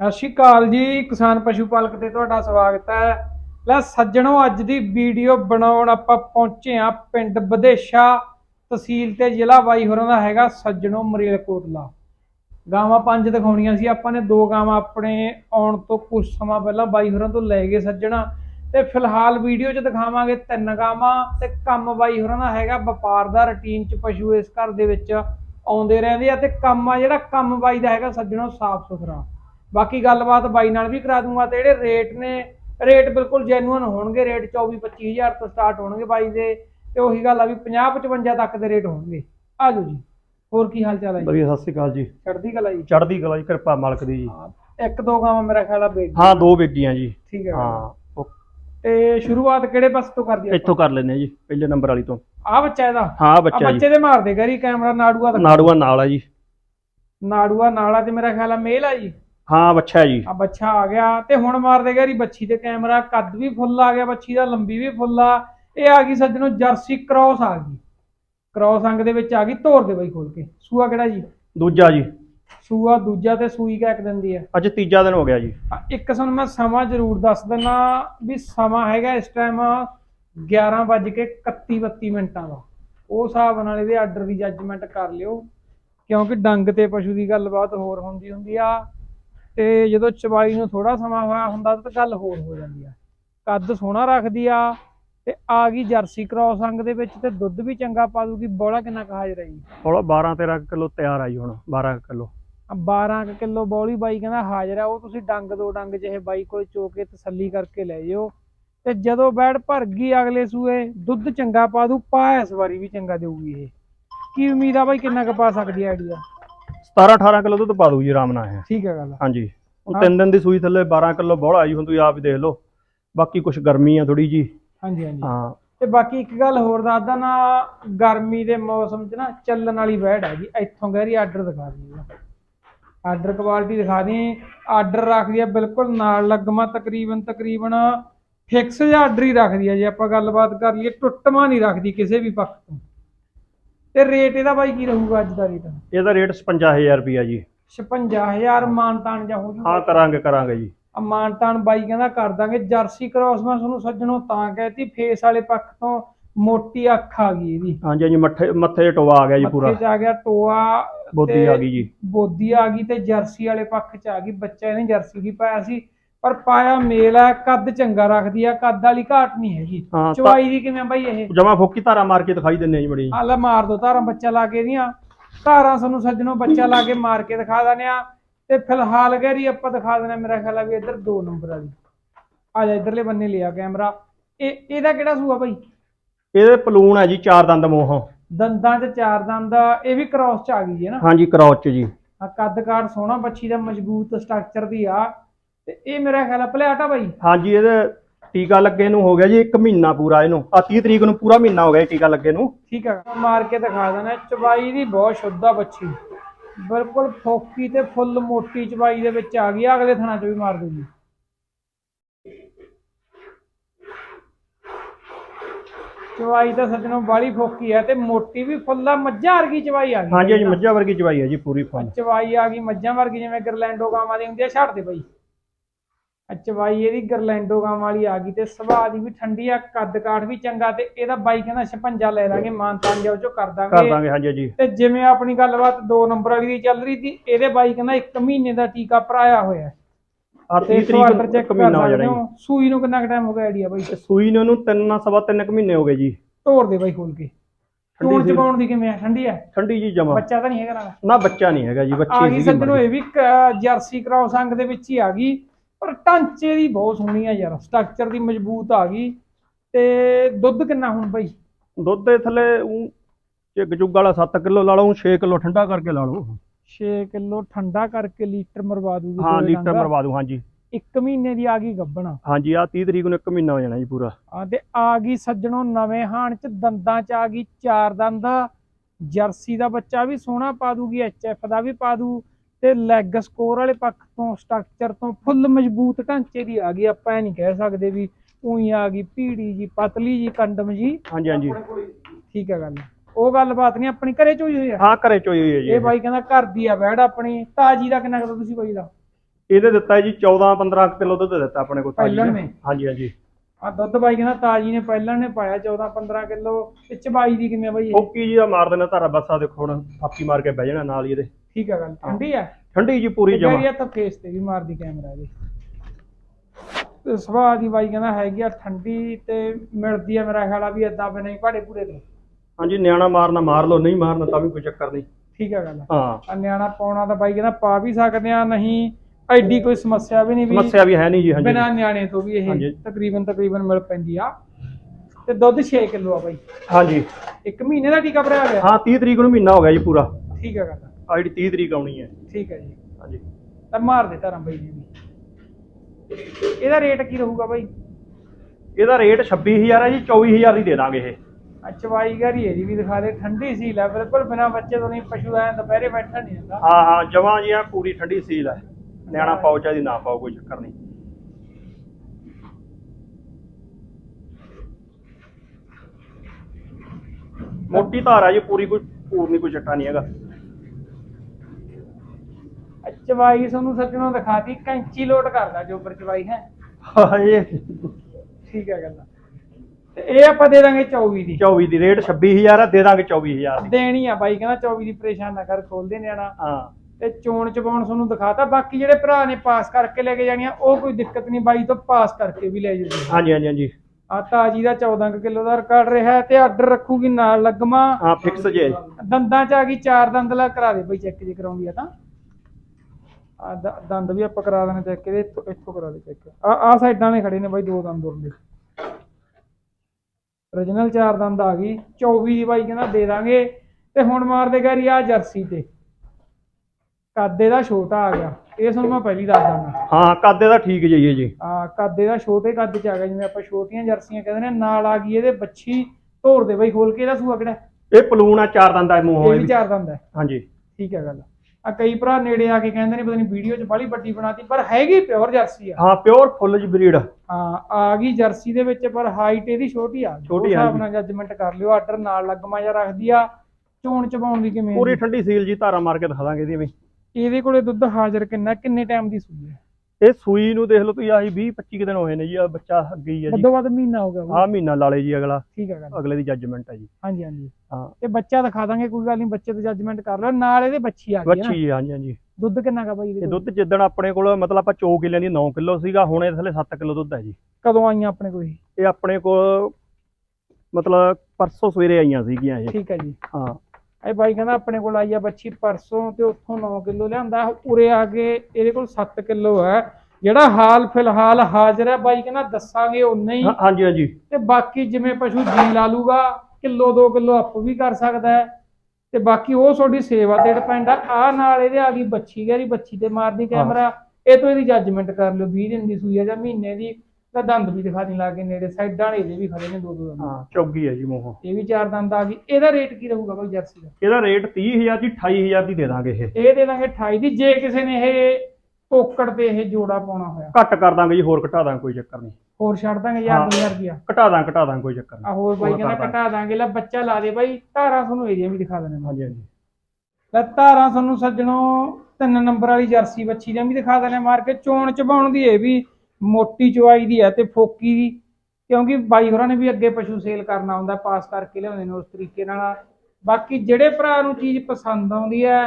ਸਤਿ ਸ਼੍ਰੀ ਅਕਾਲ ਜੀ, ਕਿਸਾਨ ਪਸ਼ੂ ਪਾਲਕ ਤੇ ਤੁਹਾਡਾ ਸਵਾਗਤ ਹੈ। ਲੈ ਸੱਜਣੋ, ਅੱਜ ਦੀ ਵੀਡੀਓ ਬਣਾਉਣ ਆਪਾਂ ਪਹੁੰਚੇ ਆ ਪਿੰਡ ਵਿਦੇਸ਼ਾ ਤਹਿਸੀਲ ਤੇ, ਜ਼ਿਲ੍ਹਾ ਬਾਈ ਹੋਰਾਂ ਦਾ ਹੈਗਾ ਸੱਜਣੋ ਮਰੇਲਕੋਟਲਾ। ਗਾਵਾਂ ਪੰਜ ਦਿਖਾਉਣੀਆਂ ਸੀ, ਆਪਾਂ ਨੇ ਦੋ ਗਾਵਾਂ ਆਪਣੇ ਆਉਣ ਤੋਂ ਕੁਝ ਸਮਾਂ ਪਹਿਲਾਂ ਬਾਈ ਹੋਰਾਂ ਤੋਂ ਲੈ ਗਏ ਸੱਜਣਾ। ਤੇ ਫਿਲਹਾਲ ਵੀਡੀਓ 'ਚ ਦਿਖਾਵਾਂਗੇ ਤਿੰਨ ਗਾਵਾਂ ਤੇ ਕੰਮ ਬਾਈ ਹੋਰਾਂ ਦਾ ਹੈਗਾ, ਵਪਾਰ ਦਾ ਰੁਟੀਨ 'ਚ ਪਸ਼ੂ ਇਸ ਘਰ ਦੇ ਵਿੱਚ ਆਉਂਦੇ ਰਹਿੰਦੇ ਆ ਤੇ ਕੰਮ ਆ ਜਿਹੜਾ ਕੰਮ ਬਾਈ ਦਾ ਹੈਗਾ ਸੱਜਣੋ ਸਾਫ਼ ਸੁਥਰਾ। ਬਾਕੀ ਗੱਲਬਾਤ ਬਾਈ ਨਾਲ ਵੀ ਕਰਾ ਦੂੰਗਾ ਤੇ ਜਿਹੜੇ ਰੇਟ ਨੇ ਰੇਟ ਬਿਲਕੁਲ ਜੈਨੂਅਨ ਹੋਣਗੇ ਰੇਟ 24 25000 ਤੋਂ ਸਟਾਰਟ ਹੋਣਗੇ ਬਾਈ ਦੇ ਤੇ ਉਹੀ ਗੱਲ ਆ ਵੀ 50 55 ਤੱਕ ਦੇ ਰੇਟ ਹੋਣਗੇ। ਆ ਜਾਓ ਜੀ ਹੋਰ ਕੀ ਹਾਲ ਚਾਲ ਹੈ ਜੀ? ਵਧੀਆ ਸਤਿ ਸ਼੍ਰੀ ਅਕਾਲ ਜੀ। ਚੜ੍ਹਦੀ ਕਲਾ ਜੀ? ਚੜ੍ਹਦੀ ਕਲਾ ਜੀ ਕਿਰਪਾ ਮਾਲਕ ਦੀ ਜੀ। ਇੱਕ ਦੋ ਗਾਵਾਂ ਮੇਰਾ ਖਿਆਲ ਆ ਬੇਟੀ ਹਾਂ ਦੋ ਬੇਟੀਆਂ ਜੀ। ਠੀਕ ਹੈ ਹਾਂ ਤੇ ਸ਼ੁਰੂਆਤ ਕਿਹੜੇ ਪਾਸੇ ਤੋਂ ਕਰਦੀ ਇੱਥੋਂ ਕਰ ਲੈਨੇ ਜੀ ਪਹਿਲੇ ਨੰਬਰ ਵਾਲੀ ਤੋਂ। ਆ ਬੱਚਾ ਇਹਦਾ? ਹਾਂ ਆ ਬੱਚਾ ਬੱਚੇ ਜੀ। ਦੇ ਮਾਰਦੇ ਗਰੀ ਕੈਮਰਾ ਨਾੜੂਆ ਦਾ। ਨਾੜੂਆ ਨਾਲ ਆ ਜੀ। ਨਾੜੂਆ ਨਾਲਾ ਤੇ ਮੇਰਾ ਖਿਆਲ ਆ ਮੇਲ ਆ ਜੀ? ਹਾਂ ਬੱਚਾ ਜੀ। ਆ ਬੱਚਾ ਆ ਗਿਆ ਤੇ ਹੁਣ ਮਾਰਦੇ ਗਰੀ ਬੱਚੀ ਤੇ ਕੈਮਰਾ ਕੱਦ ਵੀ ਫੁੱਲ ਆ ਗਿਆ ਬੱਚੀ ਦਾ ਲੰਬੀ ਵੀ ਫੁੱਲ ਆ। ਇਹ ਆ ਗਈ ਸੱਜਣੋ ਜਰਸੀ ਕ੍ਰਾਸ ਆ ਗਈ। ਕ੍ਰਾਸ ਅੰਗ ਦੇ ਵਿੱਚ ਆ ਗਈ ਧੋਰ ਦੇ ਬਈ ਖੋਲ ਕੇ। ਸੂਆ ਕਿਹੜਾ ਜੀ? ਦੂਜਾ ਜੀ। ਸੂਆ ਦੂਜਾ ਤੇ ਸੂਈ ਕਾ ਇੱਕ ਦਿਨ ਦੀ ਹੈ ਅੱਜ ਤੀਜਾ ਦਿਨ ਹੋ ਗਿਆ ਜੀ। ਆ, ਇੱਕ ਤੁਹਾਨੂੰ ਮੈਂ ਸਮਾਂ ਜ਼ਰੂਰ ਦੱਸ ਦਿੰਨਾ ਵੀ ਸਮਾਂ ਹੈਗਾ ਇਸ ਟਾਈਮ 11:31 32 ਮਿੰਟਾਂ ਦਾ। ਉਹ ਹਿਸਾਬ ਨਾਲ ਇਹਦੇ ਆਰਡਰ ਦੀ ਜੱਜਮੈਂਟ ਕਰ ਲਿਓ ਕਿਉਂਕਿ ਡੰਗ ਤੇ ਪਸ਼ੂ ਦੀ ਗੱਲਬਾਤ ਹੋਰ ਹੁੰਦੀ ਹੁੰਦੀ ਆ। ਤੇ ਜਦੋਂ ਚਵਾਈ ਨੂੰ ਥੋੜਾ ਸਮਾਂ ਹੋਇਆ ਹੁੰਦਾ ਤਾਂ ਗੱਲ ਹੋਰ ਹੋ ਜਾਂਦੀ ਆ। ਕੱਦ ਸੋਹਣਾ ਰੱਖਦੀ ਆ ਤੇ ਆ ਗਈ ਜਰਸੀ ਕ੍ਰਾਸ ਅੰਗ ਦੇ ਵਿੱਚ ਤੇ ਦੁੱਧ ਵੀ ਚੰਗਾ ਪਾ ਦੂਗੀ। ਬੋਲਾ ਕਿੰਨਾ ਕੁ ਹਾਜ਼ਰ ਹੈ ਜੀ? ਥੋੜਾ 12 13 ਕਿਲੋ ਤਿਆਰ ਆ ਜੀ ਹੁਣ 12 ਕਿਲੋ। ਆ 12 ਕੁ ਕਿਲੋ ਬੌਲੀ ਬਾਈ ਕਹਿੰਦਾ ਹਾਜ਼ਰ ਆ ਉਹ ਤੁਸੀਂ ਡੰਗ ਦੋ ਡੰਗ ਜਿਹੇ ਬਾਈ ਕੋਲ ਚੋ ਕੇ ਤਸੱਲੀ ਕਰਕੇ ਲੈ ਜਿਓ। ਤੇ ਜਦੋਂ ਬੈੜ ਭਰ ਗਈ ਅਗਲੇ ਸੂਏ ਦੁੱਧ ਚੰਗਾ ਪਾ ਦੂ ਪਾ ਇਸ ਵਾਰੀ ਵੀ ਚੰਗਾ ਦੇਊਗੀ ਇਹ। ਕੀ ਉਮੀਦ ਆ ਬਾਈ ਕਿੰਨਾ ਕੁ ਪਾ ਸਕਦੀ ਹੈ ਆਈਡੀਆ 17 18 ਕਿਲੋ ਦੁੱਧ ਪਾ ਦੂ ਜੀ ਆਰਾਮ ਨਾਲ ਇਹ। ਠੀਕ ਹੈ ਗੱਲ। ਹਾਂਜੀ। ਹੁਣ ਹਾਂ। ਤਿੰਨ ਦਿਨ ਦੀ ਸੂਈ ਥੱਲੇ 12 ਕਿਲੋ ਬੋਲਾ ਜੀ ਹੁਣ ਤੁਸੀਂ ਆਪ ਹੀ ਦੇਖ ਲਓ। ਬਾਕੀ ਕੁਝ ਗਰਮੀ ਆ ਥੋੜੀ ਜੀ। ਹਾਂਜੀ ਹਾਂਜੀ। ਹਾਂ। ਤੇ ਬਾਕੀ ਇੱਕ ਗੱਲ ਹੋਰ ਦੱਸਦਾ ਨਾ ਗਰਮੀ ਦੇ ਮੌਸਮ 'ਚ ਨਾ ਚੱਲਣ ਵਾਲੀ ਬੈੜ ਹੈਗੀ। ਇੱਥੋਂ ਗਹਿਰੀ ਆਰਡਰ ਦਿਖਾ ਦੀ ਆਰਡਰ ਕੁਆਲਿਟੀ ਦਿਖਾ ਦੀ। ਆਰਡਰ ਰੱਖਦੀ ਆ ਬਿਲਕੁਲ ਨਾਲ ਲੱਗਮਾ ਤਕਰੀਬਨ ਤਕਰੀਬਨ ਫਿਕਸ ਜਿਹਾ ਆਰਡਰ ਹੀ ਰੱਖਦੀ ਆ। ਜੇ ਆਪਾਂ ਗੱਲਬਾਤ ਕਰ ਲਈਏ ਟੁੱਟਮਾ ਨਹੀਂ ਰੱਖਦੀ ਕਿਸੇ ਵੀ ਪੱਖ ਤੋਂ। ਤੇ ਰੇਟ ਇਹਦਾ ਬਾਈ ਕੀ ਰਹੂਗਾ ਅੱਜ ਦਾ ਰੇਟ ਇਹਦਾ ਰੇਟ 55000 ਰੁਪਿਆ ਜੀ। 56000 ਮਾਨਤਾਨ ਜਾਂ ਹੋ ਜੂਗਾ ਹਾਂ ਕਰਾਂਗੇ ਕਰਾਂਗੇ ਜੀ। ਆ ਮਾਨਤਾਨ ਬਾਈ ਕਹਿੰਦਾ ਕਰ ਦਾਂਗੇ। ਜਰਸੀ ਕ੍ਰਾਸ ਮੈਂ ਤੁਹਾਨੂੰ ਸੱਜਣੋਂ ਤਾਂ ਕਹਿਤੀ ਫੇਸ ਵਾਲੇ ਪੱਖ ਤੋਂ ਮੋਟੀ ਅੱਖ ਆ ਗਈ ਇਹਦੀ। ਹਾਂਜੀ ਹਾਂਜੀ ਮੱਥੇ ਮੱਥੇ ਟੋਆ ਆ ਗਿਆ ਜੀ ਪੂਰਾ। ਮੱਥੇ 'ਚ ਆ ਗਿਆ ਟੋਆ ਬੋਦੀ ਆ ਗਈ ਜੀ। ਬੋਦੀ ਆ ਗਈ ਤੇ ਜਰਸੀ ਵਾਲੇ ਪੱਖ 'ਚ ਆ ਗਈ। ਬੱਚਾ ਇਹਨੇ ਜਰਸੀ ਦੀ ਪਾਇਆ ਸੀ। ਪਰ ਪਾਇਆ ਮੇਲ ਆ ਕੱਦ ਚੰਗਾ ਰੱਖਦੀ ਆ ਕੱਦ ਵਾਲੀ ਘਾਟ ਨਹੀਂ ਹੈਗੀ। ਹਾਂ ਤਾਂ- ਚਵਾਈ ਦੀ ਕਿਵੇਂ ਬਾਈ ਇਹ? ਜਮਾ ਫੋਕੀ ਧਾਰਾ ਮਾਰ ਕੇ ਦਿਖਾਈ ਦਿੰਨੇ ਆ ਜੀ ਬੜੀ। ਹਾਲੇ ਮਾਰ ਦੋ ਧਾਰਾਂ ਬੱਚਾ ਲਾ ਕੇ ਦੀਆਂ ਧਾਰਾਂ ਸਾਨੂੰ ਸੱਜਣੋਂ ਬੱਚਾ ਲਾ ਕੇ ਮਾਰ ਕੇ ਦਿਖਾ ਦਿੰਦੇ ਆ। ਤੇ ਫਿਲਹਾਲ ਗੈਰੀ ਆਪਾਂ ਦਿਖਾ ਆ ਮੇਰਾ ਖਿਆਲ ਆ ਵੀ ਇੱਧਰ ਦੋ ਨੰਬਰ ਵਾਲੀ। ਆ ਜਾ ਇੱਧਰਲੇ ਬੰਨੇ ਲਿਆ ਕੈਮਰਾ। ਇਹ ਇਹਦਾ ਕਿਹੜਾ ਸੂਆ ਬਾਈ? ਇਹਦੇ ਪਲੂਣ ਹੈ ਜੀ ਚਾਰ ਦੰਦ ਮੋਹ। ਦੰਦਾਂ 'ਚ ਚਾਰ ਦੰਦ ਇਹ ਵੀ ਕ੍ਰਾਸ 'ਚ ਆ ਗਈ ਹੈ ਨਾ? ਹਾਂਜੀ ਕਰੌਚ 'ਚ ਜੀ। ਆ ਕੱਦ ਕਾਠ ਸੋਹਣਾ ਬੱਚੀ ਦਾ ਮਜ਼ਬੂਤ ਸਟਰਕਚਰ ਦੀ ਆ। ਤੇ ਇਹ ਮੇਰਾ ਖਿਆਲ ਆ ਭਲਿਆਟਾ ਬਾਈ। ਹਾਂਜੀ ਇਹਦੇ ਟੀਕਾ ਲੱਗੇ ਨੂੰ ਹੋ ਗਿਆ ਜੀ 1 ਮਹੀਨਾ ਪੂਰਾ ਇਹਨੂੰ। ਆ 30 ਤਰੀਕ ਨੂੰ ਪੂਰਾ ਮਹੀਨਾ ਹੋ ਗਿਆ ਟੀਕਾ ਲੱਗੇ ਨੂੰ। ਠੀਕ ਆ ਮਾਰ ਕੇ ਦਿਖਾ ਦੇਣਾ ਚਬਾਈ ਦੀ ਬਹੁਤ ਸ਼ੁੱਧ ਆ ਬੱਚੀ। ਬਿਲਕੁਲ ਫੋਕੀ ਤੇ ਫੁੱਲ ਮੋਟੀ ਚਬਾਈ ਦੇ ਵਿੱਚ ਆ ਗਈ ਆ, ਅਗਲੇ ਥਣਾ ਚ ਵੀ ਮਾਰ ਦੂਗੀ ਚਵਾਈ ਤਾਂ ਸੱਜਣੋਂ ਬਾਲੀ ਫੋਕੀ ਆ ਤੇ ਮੋਟੀ ਵੀ ਫੁੱਲ ਆ ਮੱਝਾਂ ਵਰਗੀ ਚਵਾਈ ਆ ਗਈ। ਹਾਂਜੀ ਹਾਂਜੀ ਮੱਝਾਂ ਵਰਗੀ ਚਵਾਈ ਹੈ ਜੀ ਪੂਰੀ ਫੁੱਲ। ਚਵਾਈ ਆ ਗਈ ਮੱਝਾਂ ਵਰਗੀ ਜਿਵੇਂ ਗਰਲੈਂਡੋ ਗਾਵਾਂ ਦੀ ਹੁੰਦੀ ਆ ਛੱਡ ਦੇ ਬਈ। ਆ ਚਵਾਈ ਇਹਦੀ ਗਰਲੈਂਡੋ ਗਾਵਾਂ ਵਾਲੀ ਆ ਗਈ ਤੇ ਸੁਭਾਅ ਦੀ ਵੀ ਠੰਡੀ ਆ ਕੱਦ ਕਾਠ ਵੀ ਚੰਗਾ ਤੇ ਇਹਦਾ ਬਾਈ ਕਹਿੰਦਾ 56 ਲੈ ਲਾਂਗੇ ਮਾਨਤਾਨ ਜਾ ਉਹ ਚੋਂ ਕਰ ਕਰ ਦਾਂਗੇ ਦਾਂਗੇ ਹਾਂਜੀ। ਜੀ ਤੇ ਜਿਵੇਂ ਆਪਣੀ ਗੱਲਬਾਤ ਦੋ ਨੰਬਰ ਵਾਲੀ ਦੀ ਚੱਲ ਰਹੀ ਸੀ ਇਹਦੇ ਬਾਈ ਕਹਿੰਦਾ 1 ਮਹੀਨੇ ਦਾ ਟੀਕਾ ਭਰਾਇਆ ਹੋਇਆ। ਹੈ। ਆ ਤੇ 30 ਤਰੀਕ ਚੈੱਕ ਮਹੀਨਾ ਹੋ ਜਾਣਾ ਸੂਈ ਨੂੰ ਕਿੰਨਾ ਕੁ ਟਾਈਮ ਹੋ ਗਿਆ ਆਈਡੀਆ ਬਾਈ? ਸੂਈ ਨੇ ਉਹਨੂੰ ਤਿੰਨ ਸਵਾ ਤਿੰਨ ਕੁ ਮਹੀਨੇ ਹੋ ਗਏ ਜੀ। ਤੋੜ ਦੇ ਬਾਈ ਖੋਲ ਕੇ। ਚੋਣ। ਚਬਾਉਣ ਦੀ ਕਿਵੇਂ ਆ? ਠੰਡੀ ਆ? ਠੰਡੀ ਜੀ ਜਮਾ। ਬੱਚਾ ਤਾਂ ਨਹੀਂ ਹੈਗਾ ਨਾ ਬੱਚਾ ਨਹੀਂ ਹੈਗਾ ਜੀ ਆ ਬੱਚੀ ਗਈ ਸੀਗੀ ਸੱਜਣੋ। ਇਹ ਵੀ ਜਰਸੀ ਕ੍ਰਾਸ ਅੰਗ ਦੇ ਵਿੱਚ ਹੀ ਆ ਗਈ। ਪਰ ਢਾਂਚੇ ਦੀ ਬਹੁਤ ਸੋਹਣੀ ਆ ਯਾਰ ਸਟਰਕਚਰ ਦੀ ਮਜ਼ਬੂਤ ਆ ਗਈ। ਤੇ ਦੁੱਧ ਕਿੰਨਾ ਹੁਣ ਬਾਈ? ਦੁੱਧ ਦੇ ਥੱਲੇ ਊਂ ਝਿੱਗ ਜੁੱਗ ਵਾਲਾ 7 ਕਿਲੋ ਲਾ ਲਓ 6 ਕਿਲੋ ਠੰਡਾ ਕਰਕੇ ਲਾ ਲਓ। 6 ਕਿਲੋ ਠੰਡਾ ਕਰਕੇ ਲੀਟਰ ਮਰਵਾ ਦੂਗੀ ਹਾਂ ਲੀਟਰ। ਮਰਵਾ ਦੂੰ ਹਾਂਜੀ। ਇੱਕ ਮਹੀਨੇ ਦੀ ਆ ਗਈ ਗੱਬਣਾ। ਹਾਂਜੀ ਆ 30 ਤਰੀਕ ਨੂੰ ਇੱਕ ਮਹੀਨਾ ਹੋ ਜਾਣਾ ਜੀ ਪੂਰਾ। ਆ ਤੇ ਆ ਗਈ ਸੱਜਣੋ ਨਵੇਂ ਹਾਣ ਚ ਦੰਦਾਂ ਚ ਆ ਗਈ ਚਾਰ ਦੰਦ। ਜਰਸੀ ਦਾ ਬੱਚਾ ਵੀ ਸੋਹਣਾ ਪਾ ਦੂਗੀ ਐਚਐਫ ਦਾ ਵੀ ਪਾ ਦੂ। ਤੇ ਲੈਗ ਸਕੋਰ ਵਾਲੇ ਪੱਖ ਤੋਂ ਸਟਰਕਚਰ ਤੋਂ ਫੁੱਲ ਮਜ਼ਬੂਤ ਢਾਂਚੇ ਦੀ ਆ ਗਈ। ਆਪਾਂ ਇਹ ਨਹੀਂ ਕਹਿ ਸਕਦੇ ਵੀ ਉਹੀ ਆ ਗਈ ਪੀੜੀ ਜੀ ਪਤਲੀ ਜੀ ਕੰਡਮ ਜੀ। ਹਾਂਜੀ ਹਾਂਜੀ। ਠੀਕ ਹੈ ਗੱਲ। ਉਹ ਗੱਲਬਾਤ ਨਹੀਂ ਆਪਣੀ ਘਰੇ ਚੋਈ ਹੋਈ ਆ ਹਾਂ? ਘਰੇ ਚੋਈ ਹੋਈ ਹੈ ਜੀ। ਇਹ। ਬਾਈ ਕਹਿੰਦਾ ਘਰ ਦੀ ਆ ਬੈੜ ਆਪਣੀ। ਤਾਜੀ ਦਾ ਕਿੰਨਾ ਕੁ ਤੁਸੀਂ ਬਾਈ ਦਾ? ਇਹਨੇ ਦਿੱਤਾ ਜੀ 14 15 ਕਿਲੋ ਦੁੱਧ ਦਿੱਤਾ ਆਪਣੇ ਕੋਲ ਤਾਜੀ ਨੇ। ਹਾਂਜੀ ਹਾਂਜੀ। ਆ ਦੁੱਧ ਬਾਈ ਕਹਿੰਦਾ ਤਾਜੀ ਨੇ ਪਹਿਲਾਂ ਨੇ ਪਾਇਆ 14 15 ਕਿਲੋ। ਤੇ ਚਬਾਈ ਦੀ ਕਿਵੇਂ ਬਾਈ? ਫੋਕੀ ਜੀ ਦਾ ਮਾਰ ਦੇਣਾ ਧਾਰਾ ਬੱਸਾ ਦੇਖੋ ਹੁਣ ਥਾਪੀ ਮਾਰ ਕੇ ਬਹਿ ਜਾਣਾ ਨਾਲ ਹੀ ਇਹਦੇ। ਠੀਕ ਆ ਗੱਲ ਠੰਡੀ ਆ? ਠੰਡੀ ਜੀ ਪੂਰੀ ਜਮਾ। ਆ ਤਾਂ ਫੇਸ ਤੇ ਵੀ ਮਾਰਦੀ ਕੈਮਰਾ ਇਹਦੇ ਤੇ ਸੁਭਾਅ ਦੀ ਬਾਈ ਕਹਿੰਦਾ ਹੈਗੀ ਆ ਠੰਡੀ ਤੇ ਮਿਲਦੀ ਆ ਮੇਰਾ ਖਿਆਲ ਆ ਵੀ ਵੀ ਨਹੀਂ ਭਾੜੇ ਪੂਰੇ ਤੇ। ਹਾਂਜੀ ਨਿਆਣਾ ਮਾਰਨਾ ਮਾਰ ਲਓ ਨਹੀਂ ਮਾਰਨਾ ਤਾਂ ਵੀ ਕੋਈ ਚੱਕਰ ਨਹੀਂ। ਠੀਕ ਆ ਗੱਲ ਹਾਂ। ਆ ਨਿਆਣਾ ਪਾਉਣਾ ਤਾਂ ਬਾਈ ਕਹਿੰਦਾ ਪਾ ਵੀ ਸਕਦੇ ਆ ਨਹੀਂ ਐਡੀ ਕੋਈ ਸਮੱਸਿਆ ਵੀ ਨਹੀਂ ਵੀ ਸਮੱਸਿਆ ਵੀ ਹੈ ਨਹੀਂ ਜੀ ਹਾਂਜੀ। ਬਿਨਾਂ ਨਿਆਣੇ ਤੋਂ ਵੀ ਇਹ। ਤਕਰੀਬਨ ਤਕਰੀਬਨ ਮਿਲ ਪੈਂਦੀ ਆ। ਤੇ ਦੁੱਧ 6 ਕਿਲੋ ਆ ਬਾਈ। ਹਾਂਜੀ। ਇੱਕ ਮਹੀਨੇ ਦਾ ਟੀਕਾ ਭਰਿਆ ਗਿਆ ਹਾਂ 30 ਤਰੀਕ ਨੂੰ ਮਹੀਨਾ ਹੋ ਗਿਆ ਜੀ ਪੂਰਾ। ਠੀਕ ਆ ਗੱਲ ਆ ਜਿਹੜੀ 30 ਤਰੀਕ ਆਉਣੀ ਹੈ। ਠੀਕ ਹੈ ਜੀ। ਹਾਂਜੀ। ਤਾਂ ਮਾਰ ਦੇ ਧਰਮ ਬਾਈ ਜੀ ਇਹਦਾ ਰੇਟ ਕੀ ਰਹੂਗਾ ਬਾਈ? ਇਹਦਾ ਰੇਟ 26000 ਹੈ ਜੀ 24000 ਦੀ ਦੇ ਦਾਂਗੇ ਇਹ। ਅਚਵਾਈ ਗਰੀ ਹੈ ਜੀ ਵੀ ਦਿਖਾ ਦੇ ਠੰਡੀ ਸੀ ਲੈ ਬਿਲਕੁਲ ਬਿਨਾ ਬੱਚੇ ਤੋਂ ਨਹੀਂ ਪਸ਼ੂ ਐ ਦੁਪਹਿਰੇ ਬੈਠਣ ਨਹੀਂ ਹੁੰਦਾ ਹਾਂ ਹਾਂ ਜਮਾਂ ਜੀ ਆ ਪੂਰੀ ਠੰਡੀ ਸੀਲ ਹੈ। ਨਿਆਣਾ ਪਾਓ ਚਾਹਦੀ ਨਾ ਪਾਓ ਕੋਈ ਚੱਕਰ ਨਹੀਂ। ਮੋਟੀ ਧਾਰ ਆ ਜੀ ਪੂਰੀ ਕੋਈ ਪੂਰ ਨਹੀਂ ਕੋਈ ਚੱਟਾ ਨਹੀਂ ਹੈਗਾ। ਅਚਵਾਈ ਤੁਹਾਨੂੰ ਸੱਜਣੋਂ ਦਿਖਾਤੀ ਕੈਂਚੀ ਲੋਟ ਕਰਦਾ ਜੋ ਉੱਪਰ ਚਵਾਈ ਹੈ। ਹਾਂ ਇਹ ਠੀਕ ਹੈ ਗੱਲ ਤੇ ਇਹ ਆਪਾਂ ਦੇ ਦਾਂਗੇ 24 ਦੀ। 24 ਦੀ ਰੇਟ 26000 ਆ ਦੇ ਦਾਂਗੇ 24000 ਦੀ। ਦੇਣੀ ਆ ਬਾਈ ਕਹਿੰਦਾ 24 ਦੀ ਪਰੇਸ਼ਾਨ ਨਾ ਕਰ ਖੋਲਦੇ ਨਿਆਣਾ। ਹਾਂ। ਤੇ ਚੋਣ ਚਬਾਉਣ ਤੁਹਾਨੂੰ ਦਿਖਾਤਾ ਬਾਕੀ ਜਿਹੜੇ ਭਰਾ ਨੇ ਪਾਸ ਕਰਕੇ ਲੈ ਕੇ ਜਾਣੀਆਂ ਉਹ ਕੋਈ ਦਿੱਕਤ ਨਹੀਂ ਬਾਈ ਤੋਂ ਪਾਸ ਕਰਕੇ ਵੀ ਲੈ ਜਾਊਗੀ ਹਾਂਜੀ ਹਾਂਜੀ ਹਾਂਜੀ। ਆ ਤਾਜੀ ਦਾ 14 ਕਿਲੋ ਦਾ ਰਿਕਾਰਡ ਰਿਹਾ ਤੇ ਆਰਡਰ ਰੱਖੂਗੀ ਨਾਲ ਲੱਗਮਾ। ਹਾਂ ਫਿਕਸ ਜੇ। ਦੰਦਾਂ ਚ ਆ ਗਈ ਚਾਰ ਦੰਦ ਲਾ ਕਰਾ ਦੇ ਬਈ ਚੈੱਕ ਜੇ ਕਰਾਉਂਦੀ ਆ ਤਾਂ। ਆ ਦੰਦ ਵੀ ਆਪਾਂ ਕਰਾ ਦੇਣੇ ਚੈੱਕ ਇਹਦੇ ਇੱਥੋਂ ਇੱਥੋਂ ਕਰਾ ਦੇ ਚੈੱਕ ਆ ਆ ਸਾਈਡਾਂ ਨੇ ਖੜੇ ਨੇ ਬਾਈ ਦੋ ਦੰਦ ਉਰਲੇ। Origignal ਚਾਰ ਦੰਦ ਆ ਗਈ। 24 ਦੀ ਬਾਈ ਕਹਿੰਦਾ ਦੇ ਦਾਂਗੇ। ਤੇ ਹੁਣ ਮਾਰ ਦੇ ਗੈਰੀ ਆ ਜਰਸੀ ਤੇ। ਕਾਦੇ ਦਾ ਛੋਟਾ ਆ ਗਿਆ। ਇਹ ਤੁਹਾਨੂੰ ਮੈਂ ਪਹਿਲੀ ਦੱਸ ਦਾਂਗਾ ਹਾਂ ਕਾਦੇ ਦਾ ਠੀਕ ਜਾਈਏ ਜੀ। ਆ ਕਾਦੇ ਦਾ ਛੋਟੇ ਕੱਦ ਚ ਆ ਗਿਆ। ਜਿਵੇਂ ਆਪਾਂ ਛੋਟੀਆਂ ਜਰਸੀਆਂ ਕਹਿੰਦੇ ਨੇ ਨਾਲ ਆ ਗਈ ਇਹਦੇ ਬੱਚੀ ਧੋਰ ਦੇ ਬਈ ਖੋਲ ਕੇ ਇਹਦਾ ਸੂਆ ਕਿਹੜਾ? ਇਹ ਪਲੂਣ ਆ ਚਾਰ ਦੰਦ ਦਾ ਮੂੰਹੋਂ ਇਹ ਇਹ ਵੀ ਵੀ ਚਾਰ ਦੰਦ ਹੈ ਹਾਂਜੀ। ਠੀਕ ਹੈ ਗੱਲ। ਆ ਕਈ ਭਰਾ ਨੇੜੇ ਆ ਕੇ ਕਹਿੰਦੇ ਨੇ ਪਤਾ ਨਹੀਂ ਵੀਡੀਓ 'ਚ ਬਾਲੀ ਵੱਡੀ ਬਣਾਤੀ ਪਰ ਹੈਗੀ ਪਿਓਰ ਜਰਸੀ ਆ। ਹਾਂ ਪਿਓਰ ਫੁੱਲ ਜੀ ਬਰੀਡ ਹਾਂ ਆ ਗਈ ਜਰਸੀ ਦੇ ਵਿੱਚ ਪਰ ਹਾਈਟ ਇਹਦੀ ਛੋਟੀ ਆ। ਛੋਟੀ ਹਾਂਜੀ। ਨਾਲ ਜੱਜਮੈਂਟ ਕਰ ਲਿਓ ਆਰਡਰ ਨਾਲ ਲੱਗਮਾ ਜਾਂ ਰੱਖਦੀ ਆ ਚੋਣ ਚਬਾਉਣ ਦੀ ਕਿਵੇਂ ਪੂਰੀ ਠੰਡੀ ਸੀਲ ਜੀ ਧਾਰਾ ਮਾਰ ਕੇ ਦਿਖਾ ਦਾਂਗੇ ਇਹਦੀ ਵੀ। ਇਹਦੇ ਕੋਲੇ ਦੁੱਧ ਹਾਜ਼ਰ ਕਿੰਨਾ ਕਿੰਨੇ ਟਾਈਮ ਦੀ ਸੂਈ ਹੈ ਇਹ ਸੂਈ ਨੂੰ ਦੇਖ ਲਓ ਤੁਸੀਂ ਆਹੀ 20 25 ਦਿਨ ਹੋਏ ਨੇ ਜੀ ਆ ਬੱਚਾ ਅੱਗੇ ਹੀ ਹੈ ਜੀ। ਵੱਧੋ ਵੱਧ ਮਹੀਨਾ ਹੋ ਗਿਆ। ਆ ਮਹੀਨਾ ਲਾਲੇ ਜੀ ਅਗਲਾ। ਠੀਕ ਹੈ ਗੱਲ। ਅਗਲੇ ਦੀ ਜੱਜਮੈਂਟ ਹੈ ਜੀ। ਹਾਂਜੀ ਹਾਂਜੀ। ਹਾਂ। ਇਹ ਬੱਚਾ ਦਿਖਾ ਦਾਂਗੇ ਕੋਈ ਗੱਲ ਨਹੀਂ ਬੱਚੇ ਤੇ ਜੱਜਮੈਂਟ ਕਰ ਲਿਓ। ਨਾਲ ਇਹਦੇ ਬੱਚੀ ਆ ਗਈ ਹੈ ਨਾ। ਵੱਛੀ ਹਾਂਜੀ ਹਾਂਜੀ ਦੁੱਧ ਕਿੰਨਾ ਕਾ ਬਾਈ ਇਹ? ਦੁੱਧ ਜਿੱਦਣ ਆਪਣੇ ਕੋਲ ਮਤਲਬ ਆਪਾਂ 4 ਕਿੱਲਿਆਂ ਦੀ 9 ਕਿਲੋ ਸੀਗਾ ਹੁਣ ਇਹ ਥੱਲੇ 7 ਕਿਲੋ ਦੁੱਧ ਹੈ ਜੀ। ਕਦੋਂ ਆਈਆਂ ਆਪਣੇ ਕੋਲ? ਇਹ ਆਪਣੇ ਕੋਲ ਮਤਲਬ ਪਰਸੋਂ ਸਵੇਰੇ ਆਈਆਂ ਸੀਗੀਆਂ ਇਹ। ਠੀਕ ਹੈ ਜੀ। ਹਾਂ। ਇਹ ਬਾਈ ਕਹਿੰਦਾ ਆਪਣੇ ਕੋਲ ਆਈ ਆ ਬੱਚੀ ਪਰਸੋਂ ਤੇ ਉੱਥੋਂ 9 ਕਿਲੋ ਲਿਆਂਦਾ ਉਰੇ ਆ ਕੇ ਇਹਦੇ ਕੋਲ 7 ਕਿਲੋ ਹੈ। ਜਿਹੜਾ ਹਾਲ ਫਿਲਹਾਲ ਹਾਜ਼ਰ ਹੈ ਬਾਈ ਕਹਿੰਦਾ ਦੱਸਾਂਗੇ ਉਨਾ ਹੀ। ਹਾਂਜੀ ਹਾਂਜੀ। ਤੇ ਬਾਕੀ ਜਿਵੇਂ ਪਸ਼ੂ ਜੀ ਲਾ ਲੂਗਾ ਕਿਲੋ 2 ਕਿਲੋ ਆਪ ਵੀ ਕਰ ਸਕਦਾ ਹੈ। ਤੇ ਬਾਕੀ ਉਹ ਤੁਹਾਡੀ ਸੇਵਾ ਤੇ ਡਿਪੈਂਡ ਆ। ਆ ਨਾਲ ਇਹਦੇ ਆ ਗਈ ਬੱਚੀ ਗੈਰੀ ਬੱਚੀ ਤੇ ਮਾਰਦੀ ਕੈਮਰਾ ਇਹ ਤੋਂ ਇਹਦੀ ਜੱਜਮੈਂਟ ਕਰ ਲਿਓ 20 ਦਿਨ ਦੀ ਸੂਈ ਆ ਜਾਂ ਮਹੀਨੇ ਦੀ। ਤਾਂ ਦੰਦ ਵੀ ਦਿਖਾ ਦੀ ਲਾ ਕੇ ਨੇੜੇ ਸਾਈਡਾਂ ਵਾਲੇ ਇਹਦੇ ਵੀ ਖੜੇ ਨੇ ਦੋ ਦੋ ਦੰਦ। ਹਾਂ ਚੌਗੀ ਹੈ ਜੀ ਮੂੰਹੋਂ। ਇਹ ਵੀ ਚਾਰ ਦੰਦ ਆ ਗਈ ਇਹਦਾ ਰੇਟ ਕੀ ਰਹੂਗਾ ਬਾਈ ਜਰਸੀ ਦਾ? ਇਹਦਾ ਰੇਟ 30000 ਦੀ 28000 ਦੀ ਦੇ ਦਾਂਗੇ ਇਹ। ਇਹ ਦੇ ਦਾਂਗੇ 28 ਦੀ। ਜੇ ਕਿਸੇ ਨੇ ਇਹ ਪੋਕੜ ਤੇ ਇਹ ਜੋੜਾ ਪਾਉਣਾ ਹੋਇਆ। ਘੱਟ ਕਰ ਦਾਂਗੇ ਜੀ ਹੋਰ ਘਟਾ ਦਾਂਗੇ ਕੋਈ ਚੱਕਰ ਨਹੀਂ। ਹੋਰ ਛੱਡ ਦਾਂਗੇ ਯਾਰ ਹਾਂ। 2000 ਰੁਪਿਆ ਘਟਾ ਦਾਂ ਘਟਾ ਦਾਂ ਕੋਈ ਚੱਕਰ ਆ ਨਹੀਂ ਹੋਰ ਬਾਈ ਹੋਰ ਕਹਿੰਦਾ ਘਟਾ ਦਾਂਗੇ। ਲੈ ਬੱਚਾ ਲਾ ਦੇ ਬਾਈ ਧਾਰਾਂ ਤੁਹਾਨੂੰ ਏਰੀਆ ਵੀ ਦਿਖਾ ਦੇਣੇ ਮੈਂ। ਹਾਂਜੀ ਹਾਂਜੀ। ਲੈ ਧਾਰਾਂ ਤੁਹਾਨੂੰ ਸੱਜਣੋ ਤਿੰਨ ਨੰਬਰ ਵਾਲੀ ਜਰਸੀ ਬੱਚੀ ਜਾਂ ਵੀ ਦਿਖਾ ਦੇਣੇ ਮਾਰ ਕੇ ਚੋਣ ਚਬਾਉਣ ਦੀ ਇਹ ਵੀ ਮੋਟੀ ਚਵਾਈ ਦੀ ਹੈ ਤੇ ਫੋਕੀ ਦੀ ਕਿਉਂਕਿ ਬਾਈ ਹੋਰਾਂ ਨੇ ਵੀ ਅੱਗੇ ਪਸ਼ੂ ਸੇਲ ਕਰਨਾ ਹੁੰਦਾ ਪਾਸ ਕਰਕੇ ਲਿਆਉਂਦੇ ਨੇ ਉਸ ਤਰੀਕੇ ਨਾਲ। ਬਾਕੀ ਜਿਹੜੇ ਭਰਾ ਨੂੰ ਚੀਜ਼ ਪਸੰਦ ਆਉਂਦੀ ਹੈ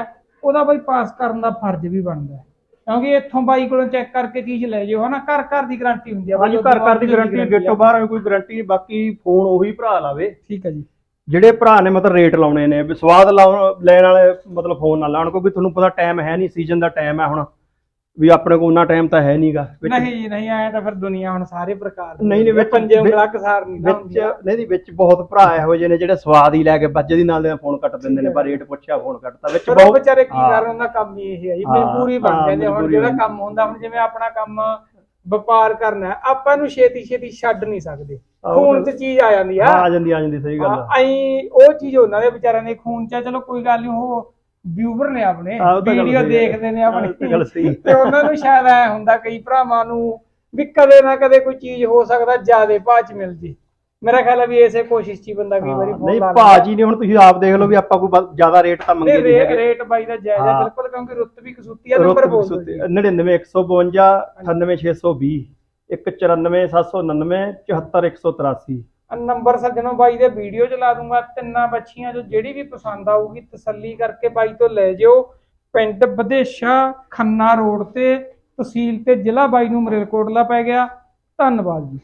ਉਹਦਾ ਬਾਈ ਪਾਸ ਕਰਨ ਦਾ ਫਰਜ਼ ਵੀ ਬਣਦਾ ਹੈ। ਕਿਉਂਕਿ ਇੱਥੋਂ ਬਾਈ ਕੋਲੋਂ ਚੈੱਕ ਕਰਕੇ ਚੀਜ਼ ਲੈ ਜਿਓ ਹਨਾ ਘਰ ਘਰ ਦੀ ਗਾਰੰਟੀ ਹੁੰਦੀ ਹੈ। ਹਾਂਜੀ ਘਰ ਘਰ ਦੀ ਗਾਰੰਟੀ ਗੇਟੋਂ ਬਾਹਰ ਕੋਈ ਗਾਰੰਟੀ ਨਹੀਂ ਬਾਕੀ ਫੋਨ ਉਹੀ ਭਰਾ ਲਾਵੇ। ਠੀਕ ਹੈ ਜੀ। ਜਿਹੜੇ ਭਰਾ ਨੇ ਮਤਲਬ ਰੇਟ ਲਾਉਣੇ ਨੇ ਵੀ ਸਵਾਦ ਲਾਉਣ ਲੈਣ ਵਾਲੇ ਮਤਲਬ ਫੋਨ ਨਾ ਲਾਉਣ ਕਿਉਂਕਿ ਤੁਹਾਨੂੰ ਪਤਾ ਟਾਈਮ ਹੈ ਨਹੀਂ ਸੀਜ਼ਨ ਦਾ ਟਾਈਮ ਹੈ ਹੁਣ। ਵੀ ਆਪਣੇ ਕੋਲ ਉਹਨਾਂ ਟਾਈਮ ਤਾਂ ਹੈ ਨਹੀਂਗਾ ਨਹੀਂ ਜੀ ਨਹੀਂ ਆਇਆ ਤਾਂ ਫਿਰ ਦੁਨੀਆ ਹੁਣ ਸਾਰੇ ਪ੍ਰਕਾਰ ਦੀ ਨਹੀਂ, ਨਹੀਂ, ਵਿੱਚ- ਪੰਜੇ ਉਂਗਲਾਂ ਕਸਾਰ ਨਹੀਂ ਨਾ ਵਿੱਚ। ਨਹੀਂ ਦੀ ਵਿੱਚ ਬਹੁਤ ਭਰਾ ਇਹੋ ਜਿਹੇ ਨੇ ਜਿਹੜੇ ਸਵਾਦ ਹੀ ਲੈ ਕੇ ਬੱਜੇ ਦੀ ਨਾਲ ਦੇ ਫੋਨ ਕੱਟ ਦਿੰਦੇ ਨੇ ਪਰ ਰੇਟ ਪੁੱਛਿਆ ਫੋਨ ਕੱਟਦਾ ਵਿੱਚ ਬਹੁਤ ਵਿਚਾਰੇ ਕੀ ਹਾਂ। ਕਰਨ ਉਹਨਾਂ ਕੰਮ ਹੀ ਇਹ ਹੈ ਜੀ ਮਜਬੂਰੀ ਬਣ ਜਾਂਦੀ। ਹੁਣ ਜਿਹੜਾ ਕੰਮ ਹੁੰਦਾ ਹੁਣ ਜਿਵੇਂ ਆਪਣਾ ਕੰਮ ਵਪਾਰ ਕਰਨਾ ਆਪਾਂ ਨੂੰ ਛੇਤੀ ਛੇਤੀ ਛੱਡ ਨਹੀਂ ਸਕਦੇ ਖੂਨ ਤਾਂ- 'ਚ ਚੀਜ਼ ਆ ਜਾਂਦੀ ਆ ਆ ਜਾਂਦੀ ਆ ਜਾਂਦੀ ਸਹੀ ਗੱਲ ਆ ਅਈ ਉਹ ਚੀਜ਼ ਉਹਨਾਂ ਦੇ ਵਿਚਾਰਿਆਂ ਦੇ ਖੂਨ 'ਚ ਚਲੋ ਕੋਈ ਗੱਲ ਨਹੀਂ ਉਹ ਵਿਊਵਰ ਨੇ ਆਪਣੇ ਹਾਂ, ਉਹ ਤਾਂ ਗੱਲ ਵੀਡੀਓ ਸਹੀ ਹੈ। ਦੇਖਦੇ ਨੇ ਹਾਂ, ਉਹ ਤਾਂ ਆਪਣੀ ਗੱਲ ਸਹੀ ਹੈ। ਤੇ ਉਹਨਾਂ ਨੂੰ ਸ਼ਾਇਦ ਐ ਹੁੰਦਾ ਕਈ ਭਰਾਵਾਂ ਨੂੰ ਵੀ ਕਦੇ ਨਾ ਕਦੇ ਕੋਈ ਚੀਜ਼ ਹੋ ਸਕਦਾ ਜਿਆਦੇ ਭਾਅ 'ਚ ਮਿਲ ਜੇ ਮੇਰਾ ਖਿਆਲ ਹੈ ਵੀ ਇਸੇ ਕੋਸ਼ਿਸ਼ 'ਚ ਹੀ ਬੰਦਾ ਕਈ ਵਾਰੀ ਹਾਂ, ਫੋਨ ਨਹੀਂ ਲਾ ਲੈਂਦਾ। ਭਾਜੀ ਨੇ ਹੁਣ ਤੁਸੀਂ ਆਪ ਦੇਖ ਲਓ ਵੀ ਆਪਾਂ ਕੋਈ ਬ- ਜ਼ਿਆਦਾ ਰੇਟ ਤਾਂ ਮੰਗੇ ਨਹੀਂ ਨਹੀਂ ਰੇ- ਹੈਗੇ ਰੇਟ ਬਾਈ ਦਾ ਜਾਇਜ਼ ਹੈ ਹਾਂ। ਬਿਲਕੁਲ ਕਿਉਂਕਿ ਰੁੱਤ ਵੀ ਕਸੂਤੀ ਆ ਨੰਬਰ ਬੋਲ ਦਿਓ ਜੀ 99 152 98620 194 799 74183 ਆਹ ਨੰਬਰ ਸੱਜਣੋ ਬਾਈ ਦੇ ਵੀਡੀਓ ਚ ਲਾ ਦੂੰਗਾ, ਤਿੰਨਾਂ ਬੱਚੀਆਂ ਜੋ ਜਿਹੜੀ ਵੀ ਪਸੰਦ ਆਊਗੀ ਤਸੱਲੀ ਕਰਕੇ ਬਾਈ ਤੋਂ ਲੈ ਜਿਓ। ਪਿੰਡ ਬਦੇਸ਼ਾ, ਖੰਨਾ ਰੋਡ ਤੇ, ਤਹਿਸੀਲ ਤੇ ਜ਼ਿਲ੍ਹਾ ਬਾਈ ਨੂੰ ਮਰੇਲਕੋਟਲਾ ਪੈ ਗਿਆ। ਧੰਨਵਾਦ ਜੀ।